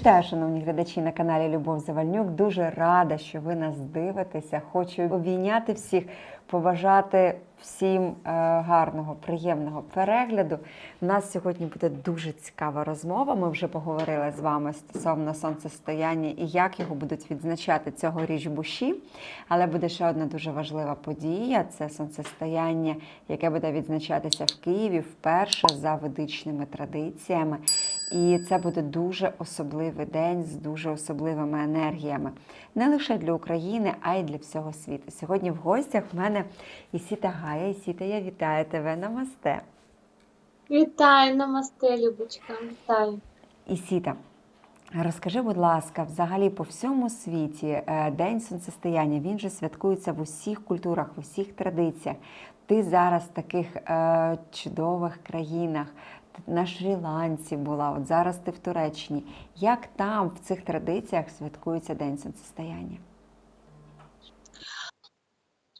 Вітаю, шановні глядачі на каналі Любов Завальнюк. Дуже рада, що ви нас дивитеся. Хочу обійняти всіх, побажати всім е, гарного, приємного перегляду. У нас сьогодні буде дуже цікава розмова. Ми вже поговорили з вами стосовно сонцестояння і як його будуть відзначати цьогоріч буші. Але буде ще одна дуже важлива подія: це сонцестояння, яке буде відзначатися в Києві вперше за ведичними традиціями. І це буде дуже особливий день з дуже особливими енергіями, не лише для України, а й для всього світу. Сьогодні в гостях в мене Ісіта Гая. Ісіта, я вітаю тебе. Намасте. Вітаю, намасте, Любочка, вітаю. Ісіта, розкажи, будь ласка, взагалі по всьому світі е, День сонцестояння він же святкується в усіх культурах, в усіх традиціях. Ти зараз в таких е, чудових країнах. На Шрі-Ланці була, от зараз ти в Туреччині. Як там в цих традиціях святкується День сонцестояння?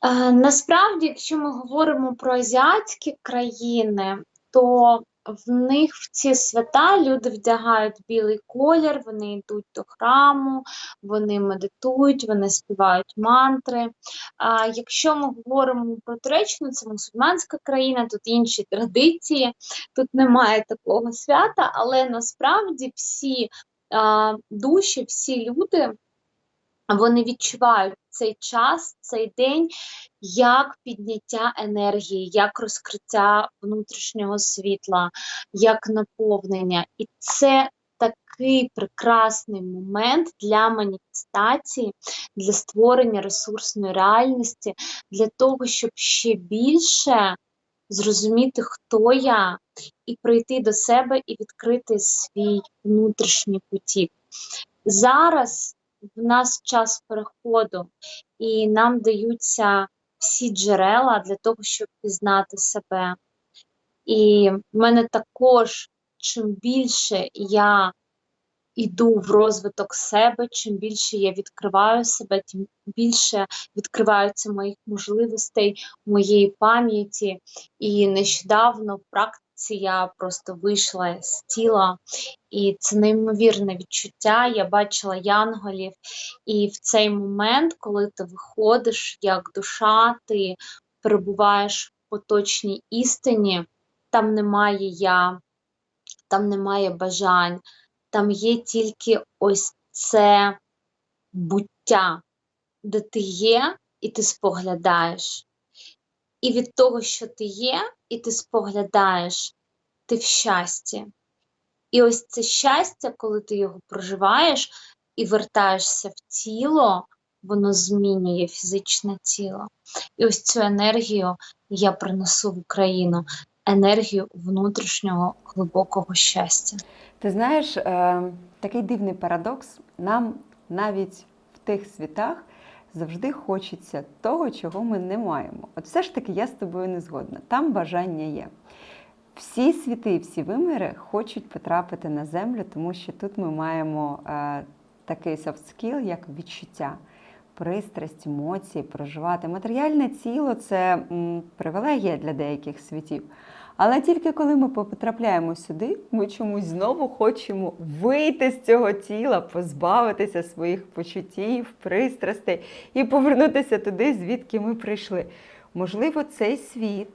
Е, Насправді, якщо ми говоримо про азіатські країни, то в них в ці свята люди вдягають білий колір, вони йдуть до храму, вони медитують, вони співають мантри. А якщо ми говоримо про Туреччину, це мусульманська країна, тут інші традиції, тут немає такого свята, але насправді всі а, душі, всі люди. Вони відчувають цей час, цей день як підняття енергії, як розкриття внутрішнього світла, як наповнення. І це такий прекрасний момент для маніфестації, для створення ресурсної реальності, для того, щоб ще більше зрозуміти, хто я, і прийти до себе і відкрити свій внутрішній потік. Зараз в нас час переходу, і нам даються всі джерела для того, щоб пізнати себе. І в мене також, чим більше я йду в розвиток себе, чим більше я відкриваю себе, тим більше відкриваються моїх можливостей, моєї пам'яті. І нещодавно в практиці я просто вийшла з тіла, і це неймовірне відчуття. Я бачила янголів, і в цей момент, коли ти виходиш як душа, ти перебуваєш в поточній істині, там немає я, там немає бажань, там є тільки ось це буття, де ти є і ти споглядаєш. І від того, що ти є, і ти споглядаєш, ти в щасті. І ось це щастя, коли ти його проживаєш і вертаєшся в тіло, воно змінює фізичне тіло. І ось цю енергію я принесу в Україну, енергію внутрішнього глибокого щастя. Ти знаєш, е, такий дивний парадокс. Нам навіть в тих світах завжди хочеться того, чого ми не маємо. От все ж таки я з тобою не згодна. Там бажання є. Всі світи, всі виміри хочуть потрапити на землю, тому що тут ми маємо е, такий soft skill, як відчуття, пристрасть, емоції, проживати. Матеріальне тіло це м, привілегія для деяких світів. Але тільки коли ми потрапляємо сюди, ми чомусь знову хочемо вийти з цього тіла, позбавитися своїх почуттів, пристрастей і повернутися туди, звідки ми прийшли. Можливо, цей світ,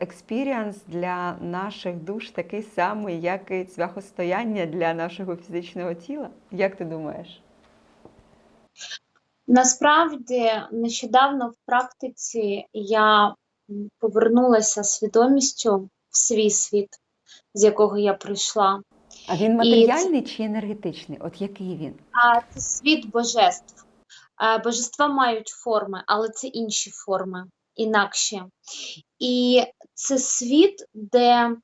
експіріанс для наших душ такий самий, як і цвяхостояння для нашого фізичного тіла. Як ти думаєш? Насправді, нещодавно в практиці я повернулася свідомістю свій світ, з якого я прийшла. А він матеріальний чи енергетичний? От який він? А це світ божеств. Божества мають форми, але це інші форми, інакші. І це світ, де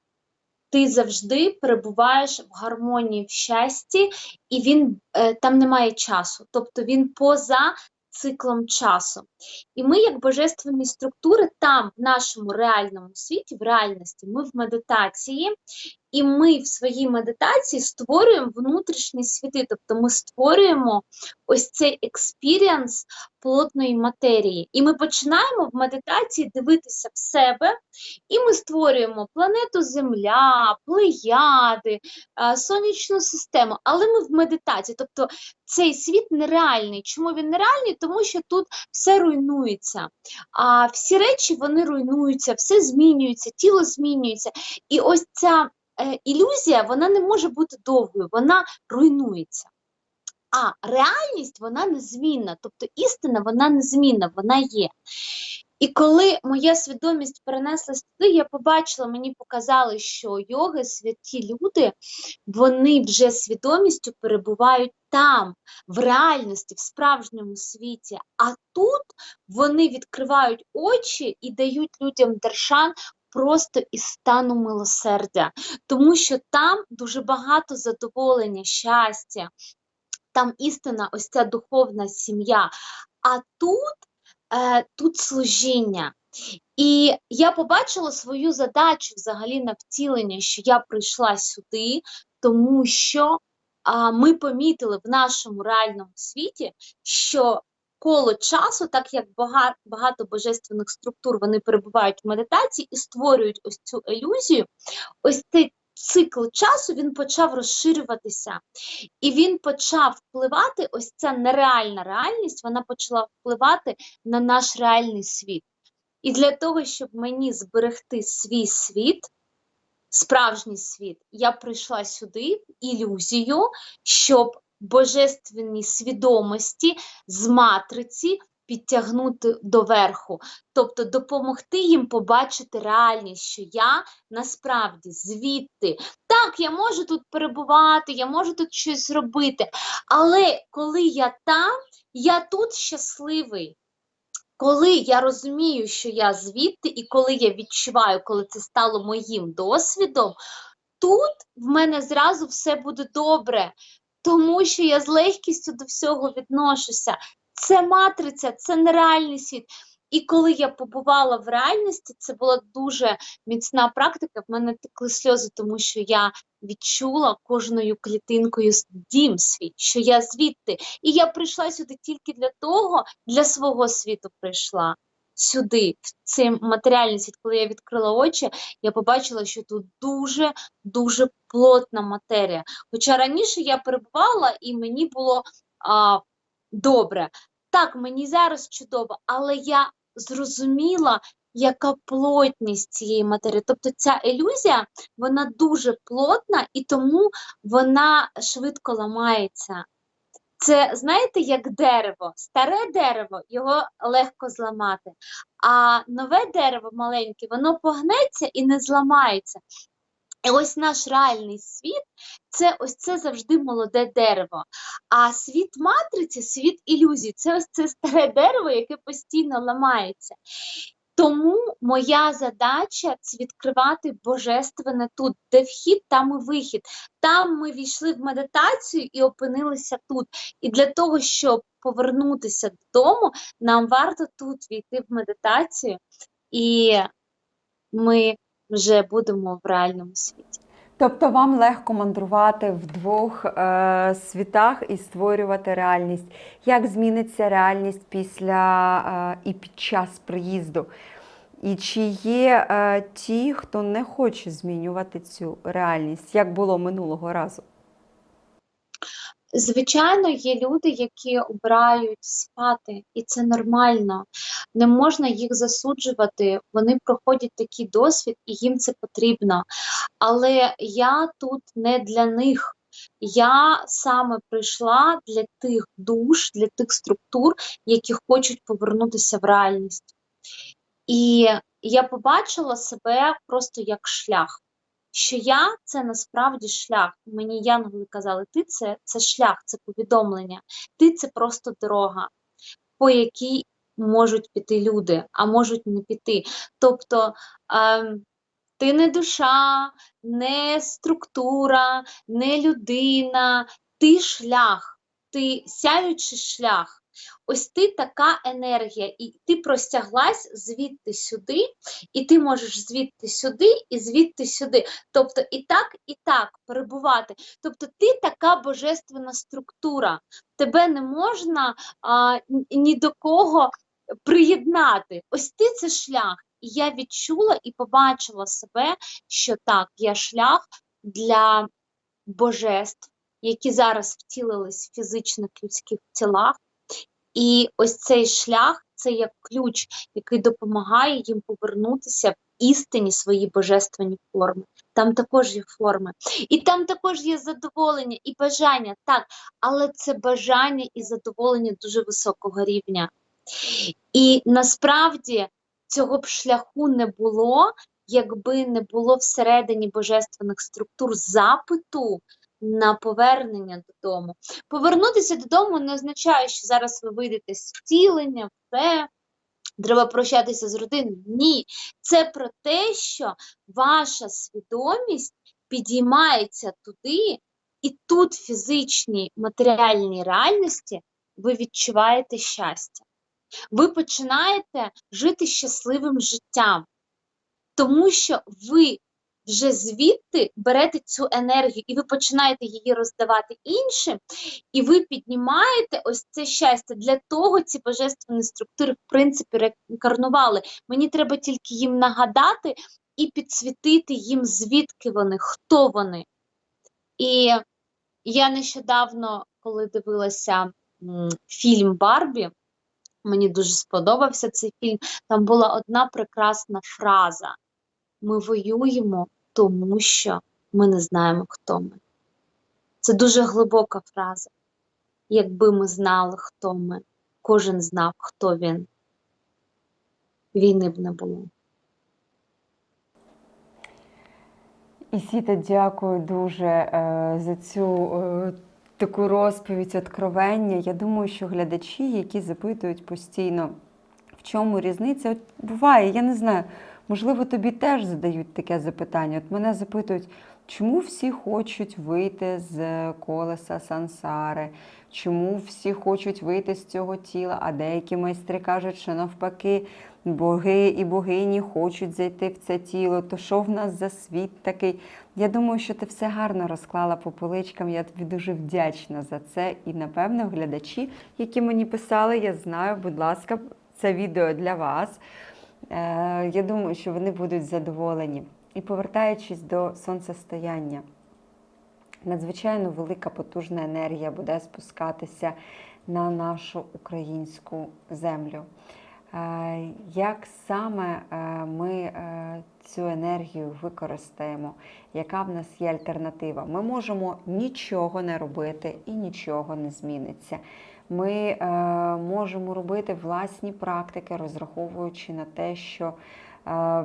ти завжди перебуваєш в гармонії, в щасті, і він е, там немає часу, тобто він поза циклом часу. І ми, як божественні структури, там, в нашому реальному світі, в реальності, ми в медитації, І ми в своїй медитації створюємо внутрішні світи, тобто ми створюємо ось цей експіріанс плотної матерії. І ми починаємо в медитації дивитися в себе, і ми створюємо планету Земля, плеяди, е, сонячну систему, але ми в медитації. Тобто цей світ нереальний. Чому він нереальний? Тому що тут все руйнується. А всі речі вони руйнуються, все змінюється, тіло змінюється. І ось ця ілюзія вона не може бути довгою, вона руйнується. А реальність вона незмінна, тобто істина вона незмінна, вона є. І коли моя свідомість перенеслась туди, я побачила, мені показали, що йоги, святі люди, вони вже свідомістю перебувають там, в реальності, в справжньому світі. А тут вони відкривають очі і дають людям даршан просто із стану милосердя, тому що там дуже багато задоволення, щастя, там істина, ось ця духовна сім'я. А тут, е, тут служіння. І я побачила свою задачу взагалі на втілення, що я прийшла сюди, тому що ми помітили в нашому реальному світі, що коло часу, так як багато, божественних структур вони перебувають в медитації і створюють ось цю ілюзію, ось цей цикл часу він почав розширюватися. І він почав впливати, ось ця нереальна реальність, вона почала впливати на наш реальний світ. І для того, щоб мені зберегти свій світ, справжній світ, я прийшла сюди ілюзію, щоб божественні свідомості з матриці підтягнути до верху, тобто допомогти їм побачити реальність, що я насправді звідти. Так, я можу тут перебувати, я можу тут щось зробити, але коли я там, я тут щасливий. Коли я розумію, що я звідти, і коли я відчуваю, коли це стало моїм досвідом, тут в мене зразу все буде добре, тому що я з легкістю до всього відношуся. Це матриця, це нереальний світ. І коли я побувала в реальності, це була дуже міцна практика. В мене текли сльози, тому що я відчула кожною клітинкою дім свій, що я звідти. І я прийшла сюди тільки для того, для свого світу прийшла сюди, в цей матеріальний світ. Коли я відкрила очі, я побачила, що тут дуже дуже плотна матерія. Хоча раніше я перебувала і мені було а, добре. Так, мені зараз чудово, але я зрозуміла, яка плотність цієї матерії. Тобто ця ілюзія, вона дуже плотна і тому вона швидко ламається. Це, знаєте, як дерево. Старе дерево, його легко зламати, а нове дерево маленьке, воно погнеться і не зламається. І ось наш реальний світ це ось це завжди молоде дерево. А світ матриці, світ ілюзій це ось це старе дерево, яке постійно ламається. Тому моя задача це відкривати божественне тут, де вхід, там і вихід. Там ми війшли в медитацію і опинилися тут. І для того, щоб повернутися додому, нам варто тут війти в медитацію, і ми вже будемо в реальному світі. Тобто вам легко мандрувати в двох е, світах і створювати реальність. Як зміниться реальність після е, і під час приїзду? І чи є е, ті, хто не хоче змінювати цю реальність, як було минулого разу? Звичайно, є люди, які обирають спати, і це нормально. Не можна їх засуджувати. Вони проходять такий досвід, і їм це потрібно. Але я тут не для них. Я саме прийшла для тих душ, для тих структур, які хочуть повернутися в реальність. І я побачила себе просто як шлях. Що я це насправді шлях. Мені янголи казали, ти це, це шлях, це повідомлення, ти це просто дорога, по якій можуть піти люди, а можуть не піти. Тобто ем, ти не душа, не структура, не людина, ти шлях, ти сяючий шлях. Ось ти така енергія, і ти простяглась звідти сюди, і ти можеш звідти сюди і звідти сюди. Тобто і так, і так перебувати. Тобто ти така божественна структура. Тебе не можна а, ні до кого приєднати. Ось ти це шлях. І я відчула і побачила себе, що так, я шлях для божеств, які зараз втілились в фізичних людських тілах. І ось цей шлях це як ключ, який допомагає їм повернутися в істинні свої божественні форми. Там також є форми. І там також є задоволення і бажання, так, але це бажання і задоволення дуже високого рівня. І насправді цього б шляху не було, якби не було всередині божественних структур запиту на повернення додому. Повернутися додому не означає, що зараз ви вийдете з втілення, все, треба прощатися з родиною. Ні, це про те, що ваша свідомість підіймається туди, і тут, в фізичній матеріальній реальності, ви відчуваєте щастя. Ви починаєте жити щасливим життям, тому що ви вже звідти берете цю енергію і ви починаєте її роздавати іншим, і ви піднімаєте ось це щастя. Для того ці божественні структури, в принципі, реінкарнували. Мені треба тільки їм нагадати і підсвітити їм, звідки вони, хто вони. І я нещодавно, коли дивилася фільм Барбі, мені дуже сподобався цей фільм. Там була одна прекрасна фраза: ми воюємо, тому що ми не знаємо, хто ми. Це дуже глибока фраза. Якби ми знали, хто ми, кожен знав, хто він, війни б не було. Ісіта, дякую дуже е, за цю е, таку розповідь, откровення. Я думаю, що глядачі, які запитують постійно, в чому різниця, от буває, я не знаю, можливо, тобі теж задають таке запитання. От мене запитують, чому всі хочуть вийти з колеса сансари, чому всі хочуть вийти з цього тіла, а деякі майстри кажуть, що навпаки. Боги і богині хочуть зайти в це тіло, то що в нас за світ такий? Я думаю, що ти все гарно розклала по поличкам. Я тобі дуже вдячна за це. І напевно, глядачі, які мені писали, я знаю, будь ласка, це відео для вас. Е, Я думаю, що вони будуть задоволені. І повертаючись до сонцестояння, надзвичайно велика потужна енергія буде спускатися на нашу українську землю. Е, Як саме е, ми цю енергію використаємо? Яка в нас є альтернатива? Ми можемо нічого не робити і нічого не зміниться. Ми е, можемо робити власні практики, розраховуючи на те, що е,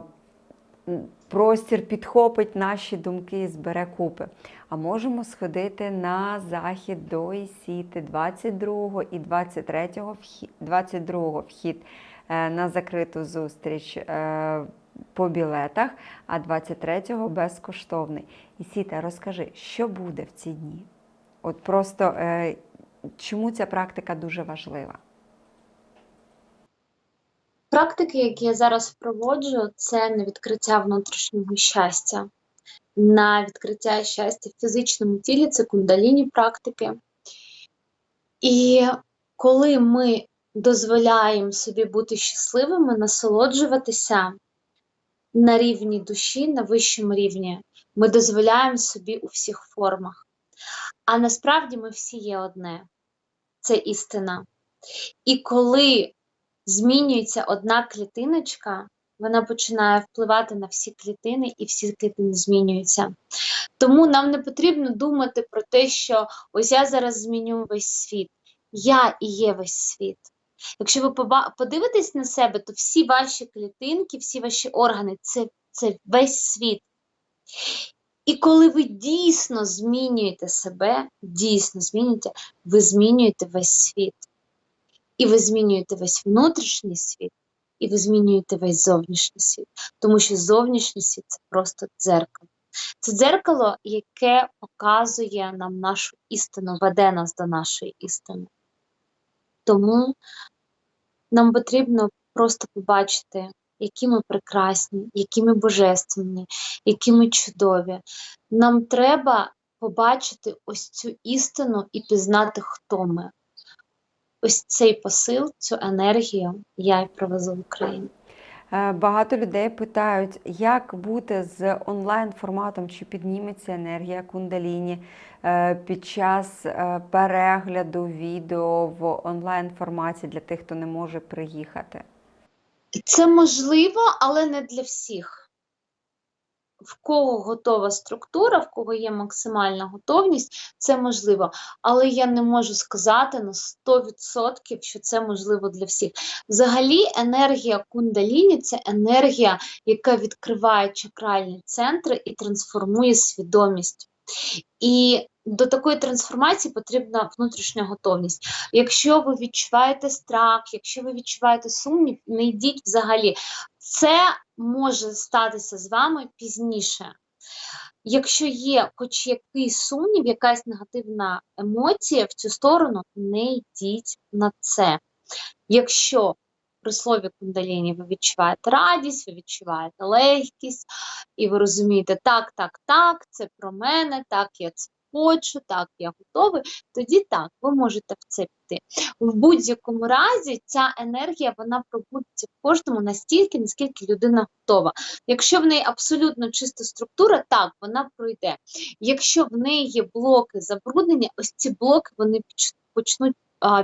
простір підхопить наші думки і збере купи. А можемо сходити на захід до Ісіти 22 і 23 вхід, 22 вхід е, на закриту зустріч по білетах, а 23-го безкоштовний. Ісіта, розкажи, що буде в ці дні? От просто е, чому ця практика дуже важлива? Практики, які я зараз проводжу, це на відкриття внутрішнього щастя, на відкриття щастя в фізичному тілі, це кундаліні практики. І коли ми дозволяємо собі бути щасливими, насолоджуватися на рівні душі, на вищому рівні, ми дозволяємо собі у всіх формах. А насправді ми всі є одне. Це істина. І коли змінюється одна клітиночка, вона починає впливати на всі клітини, і всі клітини змінюються. Тому нам не потрібно думати про те, що ось я зараз зміню весь світ. Я і є весь світ. Якщо ви подивитесь на себе, то всі ваші клітинки, всі ваші органи це, це весь світ. І коли ви дійсно змінюєте себе, дійсно змінюєте, ви змінюєте весь світ. І ви змінюєте весь внутрішній світ, і ви змінюєте весь зовнішній світ. Тому що зовнішній світ це просто дзеркало. Це дзеркало, яке показує нам нашу істину, веде нас до нашої істини. Тому нам потрібно просто побачити, які ми прекрасні, які ми божественні, які ми чудові. Нам треба побачити ось цю істину і пізнати, хто ми. Ось цей посил, цю енергію я і привезу в Україну. Е, Багато людей питають, як бути з онлайн-форматом, чи підніметься енергія кундаліні е, під час е, перегляду відео в онлайн-форматі для тих, хто не може приїхати. Це можливо, але не для всіх. В кого готова структура, в кого є максимальна готовність, це можливо. Але я не можу сказати на 100%, що це можливо для всіх. Взагалі, енергія кундаліні це енергія, яка відкриває чакральні центри і трансформує свідомість. І до такої трансформації потрібна внутрішня готовність. Якщо ви відчуваєте страх, якщо ви відчуваєте сумнів, не йдіть взагалі. Це може статися з вами пізніше. Якщо є хоч якийсь сумнів, якась негативна емоція в цю сторону, не йдіть на це. Якщо при слові кундаліні ви відчуваєте радість, ви відчуваєте легкість, і ви розумієте, так, так, так, це про мене, так, я це хочу, так, я готовий, тоді так, ви можете в це піти. В будь-якому разі ця енергія вона пробудеться в кожному настільки, наскільки людина готова. Якщо в неї абсолютно чиста структура, так, вона пройде. Якщо в неї є блоки забруднення, ось ці блоки вони почнуть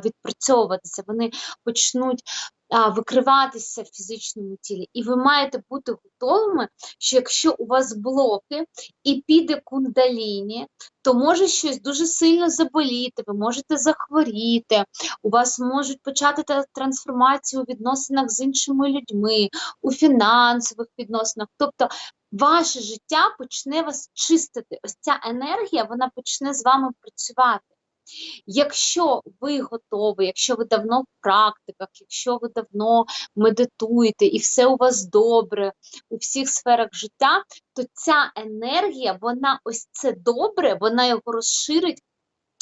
відпрацьовуватися, вони почнуть викриватися в фізичному тілі. І ви маєте бути готовими, що якщо у вас блоки і піде кундаліні, то може щось дуже сильно заболіти, ви можете захворіти, у вас можуть почати трансформацію у відносинах з іншими людьми, у фінансових відносинах. Тобто ваше життя почне вас чистити. Ось ця енергія, вона почне з вами працювати. Якщо ви готові, якщо ви давно в практиках, якщо ви давно медитуєте і все у вас добре у всіх сферах життя, то ця енергія, вона ось це добре, вона його розширить.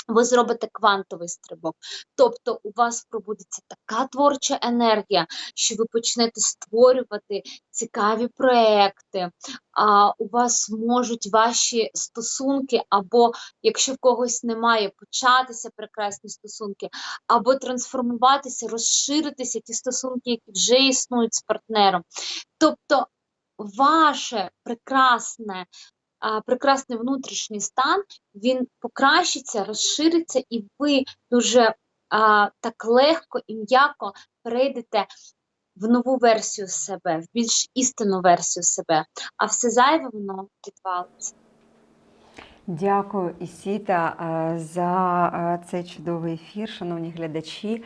Ви зробите квантовий стрибок. Тобто у вас пробудеться така творча енергія, що ви почнете створювати цікаві проекти, а у вас можуть ваші стосунки, або якщо в когось немає, початися прекрасні стосунки, або трансформуватися, розширитися ті стосунки, які вже існують з партнером. Тобто, ваше прекрасне, прекрасний внутрішній стан він покращиться, розшириться, і ви дуже а, так легко і м'яко перейдете в нову версію себе, в більш істинну версію себе, а все зайве воно відвалиться. Дякую, Ісіта, е, за е, цей чудовий ефір, шановні глядачі.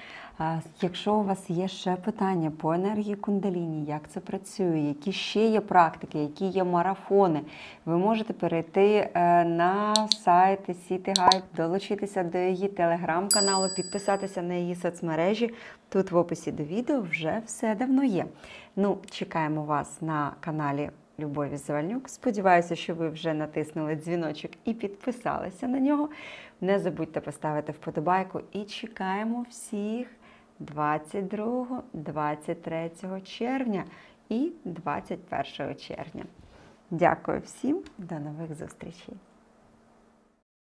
Якщо у вас є ще питання по енергії кундаліні, як це працює, які ще є практики, які є марафони, ви можете перейти е, на сайт Ісіти Гайд, долучитися до її телеграм-каналу, підписатися на її соцмережі. Тут в описі до відео вже все давно є. Ну, чекаємо вас на каналі Любові Завальнюк. Сподіваюся, що ви вже натиснули дзвіночок і підписалися на нього. Не забудьте поставити вподобайку і чекаємо всіх 22-23 червня і 21 червня. Дякую всім, до нових зустрічей!